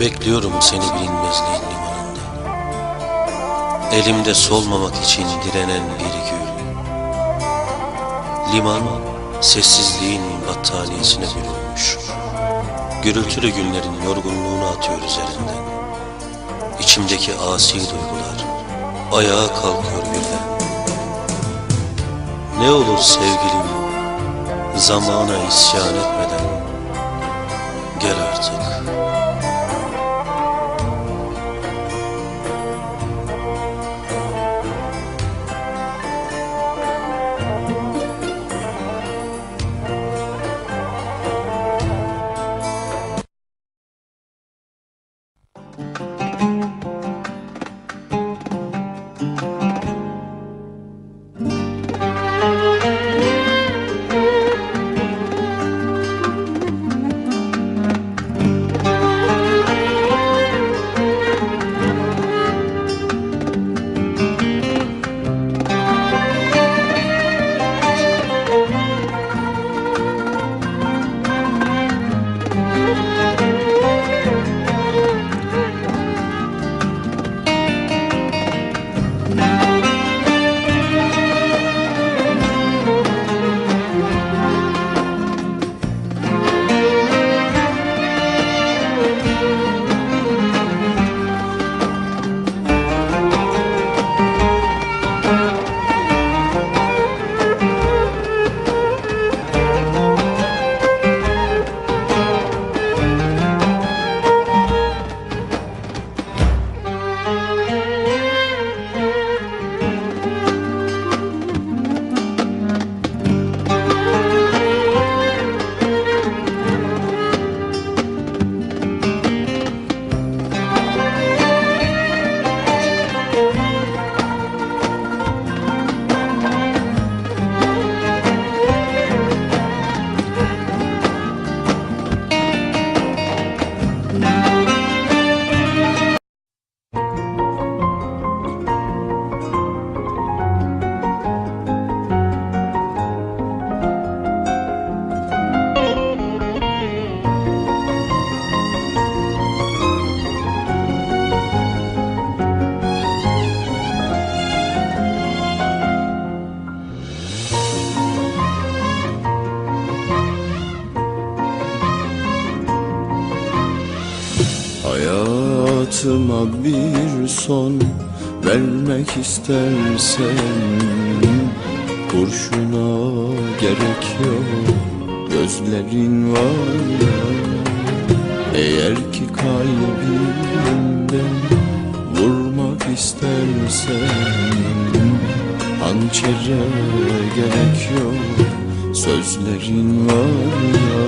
Bekliyorum seni bilinmezliğin limanında. Elimde solmamak için direnen bir gül. Liman sessizliğin battaniyesine bürünmüş. Gürültülü günlerin yorgunluğunu atıyor üzerinden İçimdeki asi duygular ayağa kalkıyor birden. Ne olur sevgilim zamana isyan etmeden Hayatıma bir son vermek istersen Kurşuna gerek yok gözlerin var ya. Eğer ki kalbimden vurmak istersen Hançere gerek yok sözlerin var ya.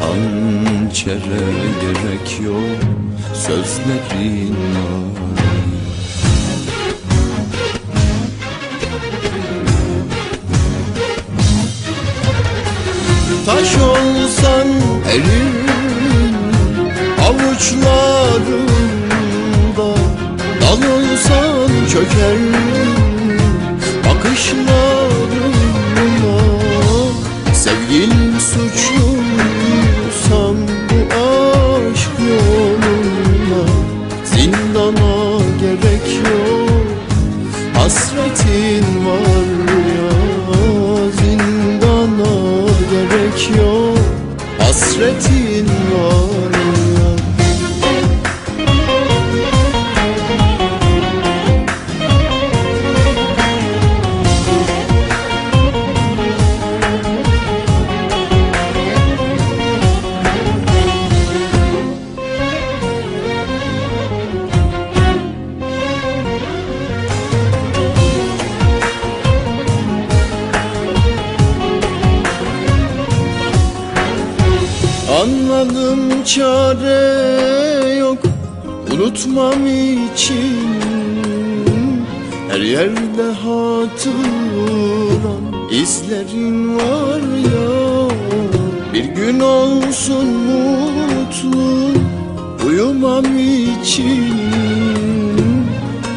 Hançere gerek yok sözlerin var. Taş olsan erin avuçlarında Dal olsan çöker. Bakışlarına Sevgilim Hasretin var Anladım çare yok Unutmam için. Her yerde hatıran izlerin var ya. Bir gün olsun mutlu Uyumam için.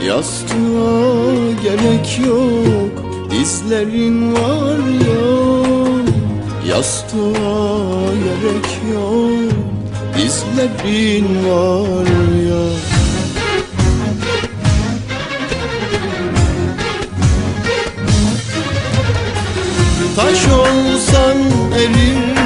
Yastığa gerek yok izlerin var ya Yastığa gerek yok izlerin var ya. Taş olsan erirdin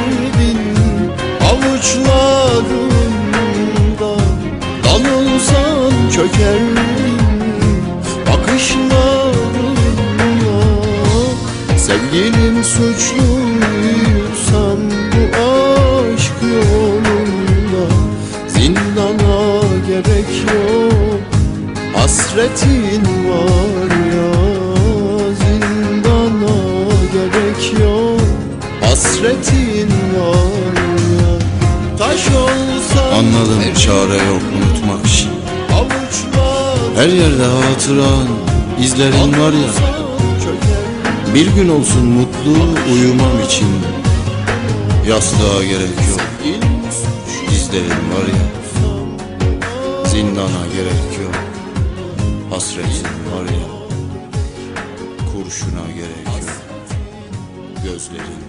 Suçluysan bu aşk yolunda Zindana gerek yok. Hasretin var ya Zindana gerek yok. Hasretin var ya Taş olsan Anladım çare yok unutmak için. Her yerde hatıran, izlerin var ya Bir gün olsun mutlu uyumam için. Yastığa gerek yok. Dizlerin var ya. Zindana gerek yok. Hasretin var ya. Kurşuna gerek yok. Gözlerin